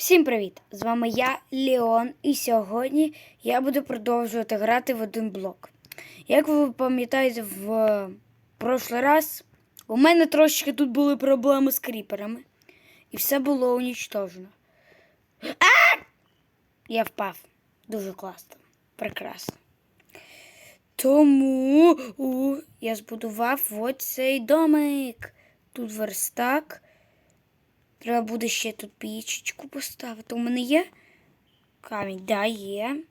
Всім привіт! З вами я, Леон, і сьогодні я буду продовжувати грати в один блок. Як ви пам'ятаєте, в прошлий раз у мене трошечки тут були проблеми з кріперами, і все було унічтожено. А! Я впав. Дуже класно. Прекрасно. Тому у, я збудував оцей домик. Тут верстак. Треба буде ще тут пічечку поставити. У мене є камінь, да, є.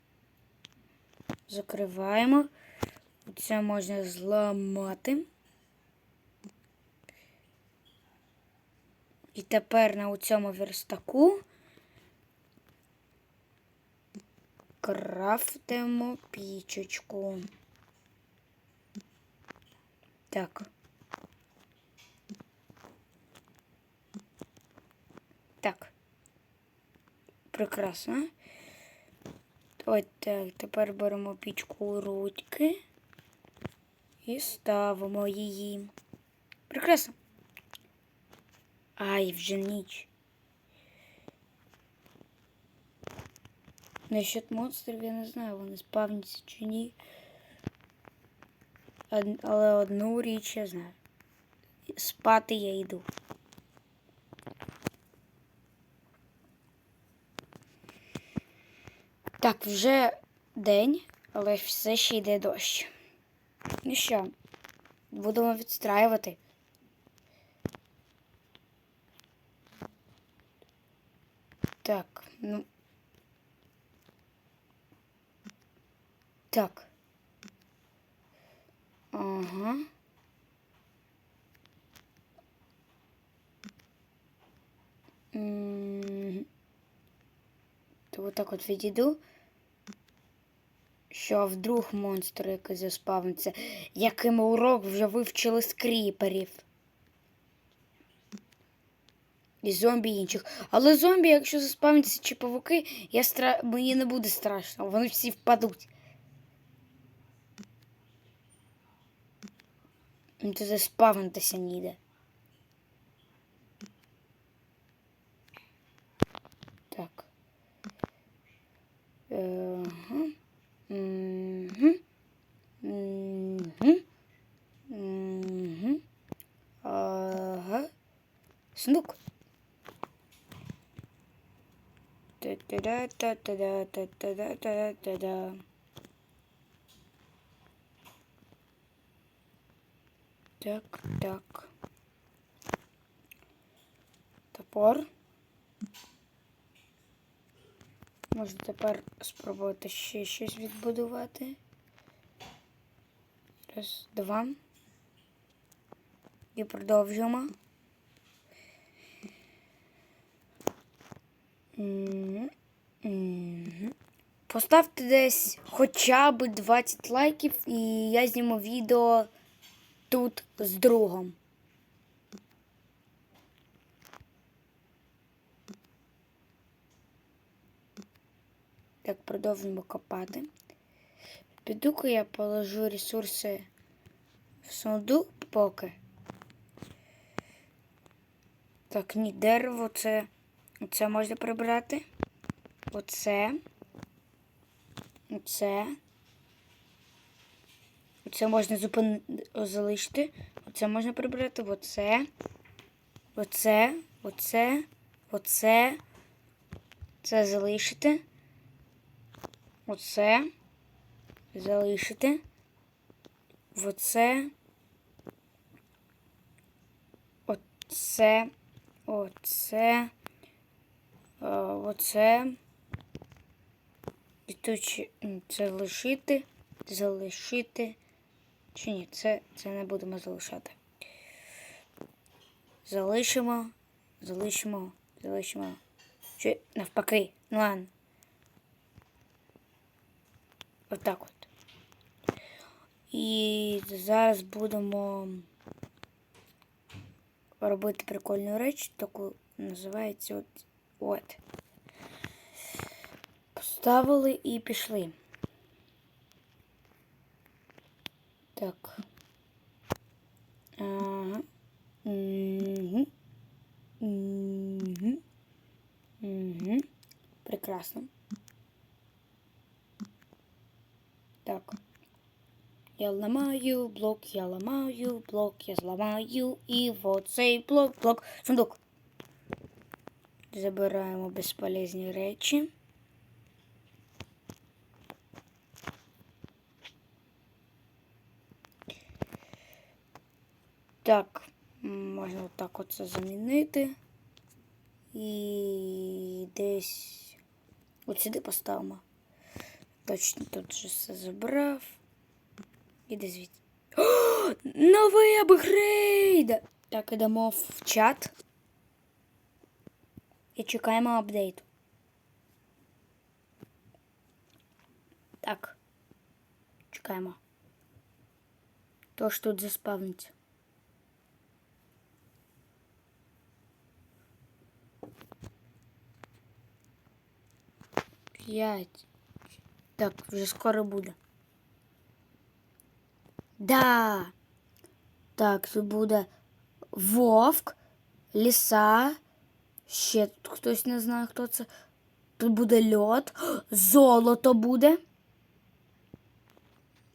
Закриваємо. Це можна зламати. І тепер на цьому верстаку крафтимо пічечку. Так. Так. Прекрасно. Ось так, тепер беремо пічку у ручки і ставимо її. Прекрасно. Ай, вже ніч. Насчет монстрів я не знаю, вони спавняться чи ні. Але одну річ я знаю. Спати я йду. Так, вже день, але все ще йде дощ. Ну що, будемо відстраювати. Так, ну. Так. Ага. М, То отак от відійду. Що вдруг монстр якийсь заспавниться, який ми урок вже вивчили з. І зомбі інших. Але зомбі, якщо заспавняться чи павуки, я стра... мені не буде страшно, вони всі впадуть. Ну, заспавнитися ніде. Так. Ага. Мгм. Мгм. Мгм. Ага. Сундук. Та-та-да-та-та-да-та-та-да-та-та-да. Так, так. Топор. Можна тепер спробувати ще щось відбудувати. Раз, два. І продовжуємо. Мгм. Поставте десь хоча б 20 лайків, і я зніму відео тут з другом. Так, продовжуємо копати. Піду-ка я положу ресурси в сундук поки. Так, ні, дерево це. Це можна прибрати. Оце. Оце. Оце можна зупин... залишити. Оце можна прибрати. Оце. Оце. Оце. Оце. Це залишити. Оце. Залишити. Оце. Оце. Оце. Оце. Тут це лишити. Залишити. Чи ні, це, це не будемо залишати. Залишимо. Залишимо. Залишимо. Чи навпаки. Ну ладно. Отак от. І зараз будемо робити прикольну реч, таку називається от. От. Поставили і пішли. Так. Ага. Угу. Прекрасно. Так. Я ламаю блок, я ламаю блок, я зламаю і в цей блок, блок, сундук. Забираємо безполезні речі. Так, можна отак оце замінити. І десь от сюди поставимо. Точно тут вже все забрав. Іди звідси. О, новий апгрейд! Так, ідемо в чат. І чекаємо апдейт. Так. Чекаємо. Тож тут заспавниться. П'ять. Так, вже скоро буде. Да. Так, тут буде вовк, ліса. Ще тут хтось не знає, хто це. Тут буде льод, золото буде.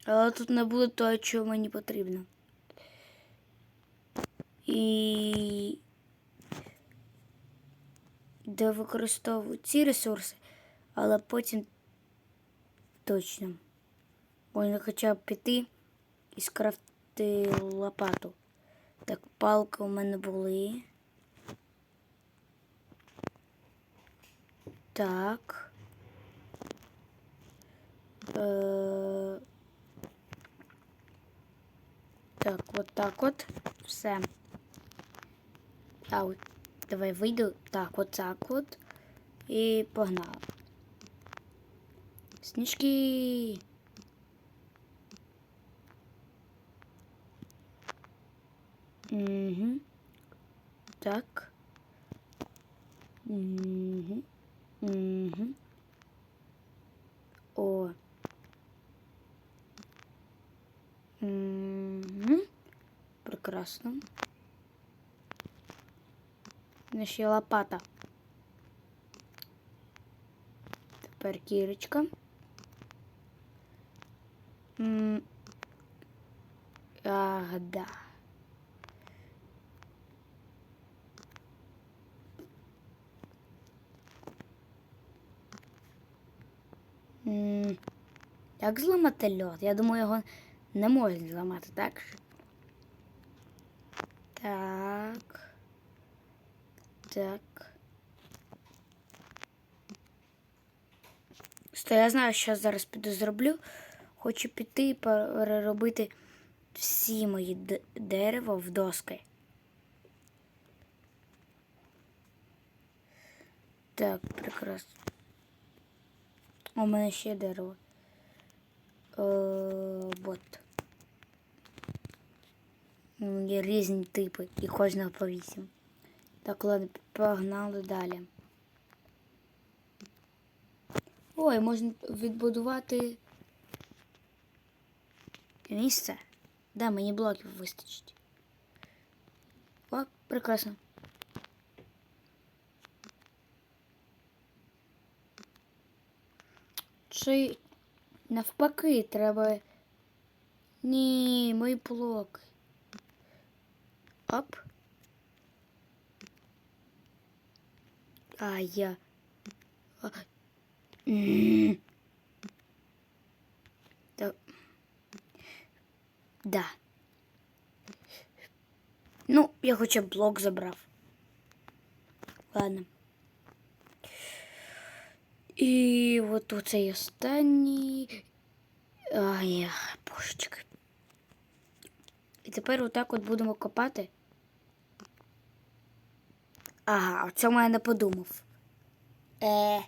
Але тут не буде того, що мені потрібно. І де використовую ці ресурси, Але потім точно можна хоча б піти і скрафти лопату. Так, палки у мене були. Так. Е... Так, от так от. Все. От, давай вийду. Так, от так от. І погнали. Сніжки. Угу. Так. Угу. Угу. О. Угу. Прекрасно. Ще лопата. Тепер кірочка. Ах, да. Як зламати льод? Я думаю, його не можна зламати, так? Так. Так. Сто, я знаю, що зараз піду зроблю. Хочу піти і переробити всі мої дерева в доски. Так, прекрасно. У мене ще дерево. Е, от. Ну, Є різні типи і кожного по вісім. Так, ладно, погнали далі. Ой, можна відбудувати місце. Да, мені блоків вистачить. О, прекрасно. Чи навпаки треба. Ні, мої блоки. Оп. А я. А. Да. Ну, я хоча б блок забрав. Ладно. І от оцей останній. Ай, божечки. І тепер отак от будемо копати. Ага, о цьому я не подумав. Е.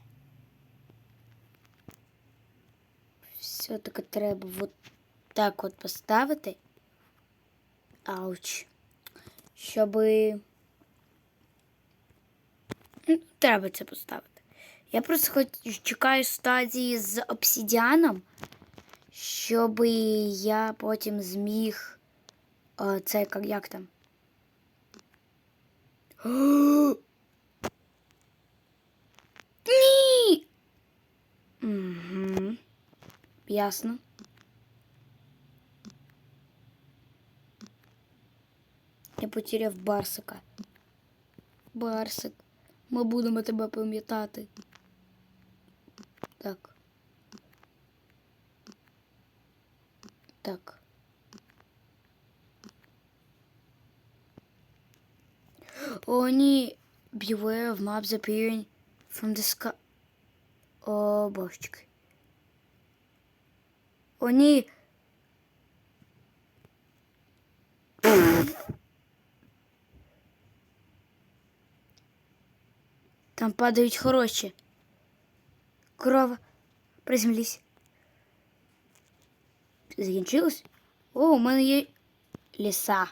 Все-таки треба от так от поставити. Ауч. Щоби. Ну, Треба це поставити. Я просто хоч чекаю стадії з обсідіаном, щоб я потім зміг. О, це як, там? Ні! Ясно. Я потеряв Барсика. Барсик, ми будемо тебе пам'ятати. Так. Так. О, ні. Beware of mobs appearing from the sky. О, божечки. О, ні. Там падають хороші. Корова, приземлись. Закінчилось? О, у мене є ліса.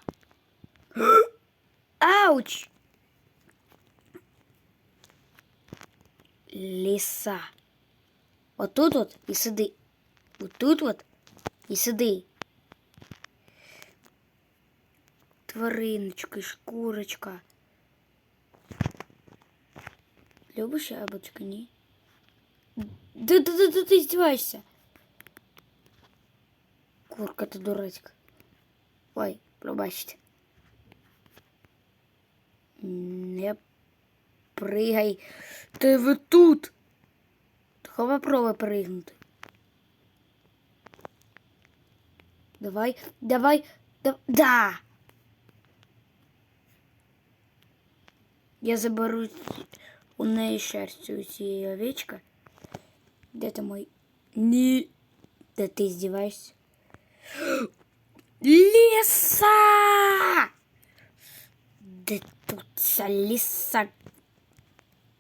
Ауч! Ліса. Отут от і сиди. Отут от і сиди. Твариночка, шкурочка. Любиш яблучко, ні? Да, да, да, да, ти здіваєшся. Курка ти дурацька. Ой, пробачте. Не пригай. Ти ви тут. Тако попробуй пригнути. Давай, давай, да, да. Я заберу у неї шерсть у цієї овечка. Де ти мой? Ні. Да ти здіваєшся? Лиса! Да тут вся лиса.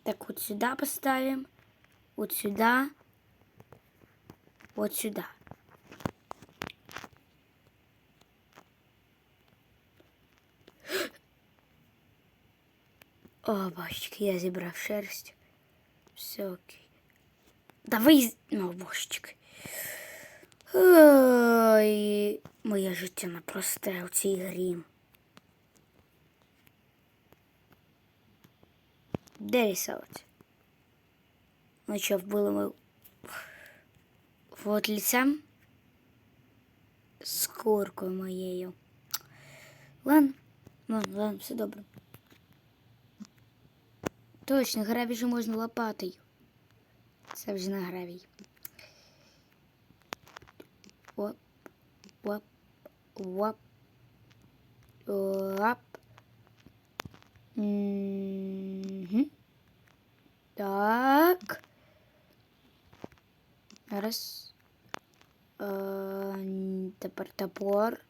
Так, вот сюда поставим. Вот сюда. Вот сюда. О, божечки, я зібрав шерсть. Все окей. Давай, ну, божечки. Ой, моє життя непросте у цій грі. Де рисовать? Ну що, вбили ми вот лицем з куркою моєю. Ладно, ладно, ладно, все добре. Точно, гравій же можна лопатою. Це вже не гравій. Оп, оп, оп, оп. Мгм. Так. Раз. Н- Тепер топор.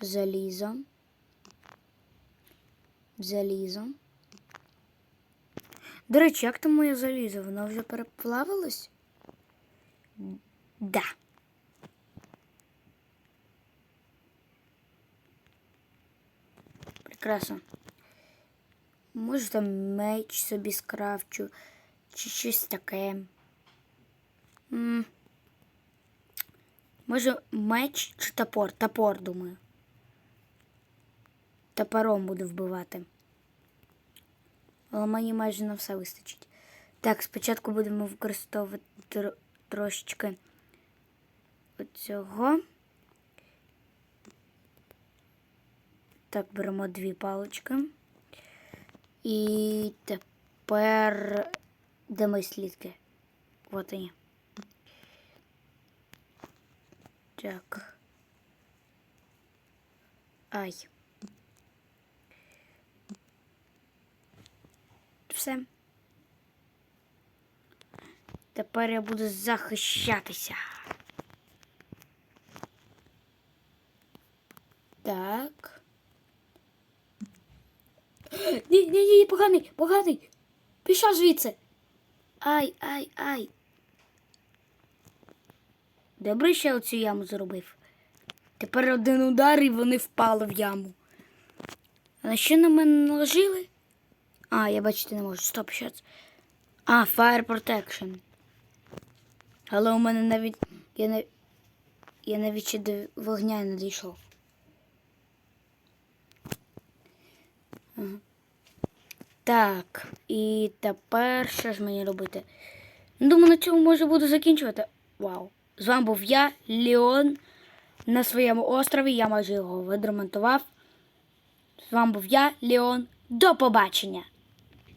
Залізо. Залізо. До речі, як там моє залізо? Воно вже переплавилось? Да. Прекрасно. Може там меч собі скрафчу, чи щось таке. М. Може меч чи топор? Топор, думаю. Топором буду вбивати. Але мені майже на все вистачить. Так, спочатку будемо використовувати тр- трошечки оцього. Так, беремо дві палички. І тепер де слідки? Вот вони. Так. Ай. Все. Тепер я буду захищатися. Так. Ні, ні, ні, поганий, поганий. Пішов звідси. Ай, ай, ай. Добре, ще оцю яму зробив. Тепер один удар і вони впали в яму. А що на мене наложили? А, я бачити не можу. Стоп, що це? А, Fire Protection. Але у мене навіть. Я, не... я навіть ще до вогня не дійшов. Ага. Так, і тепер що ж мені робити? Ну, Думаю, на цьому може буду закінчувати. Вау. З вами був я, Леон, на своєму острові. Я майже його відремонтував. З вами був я, Леон. До побачення!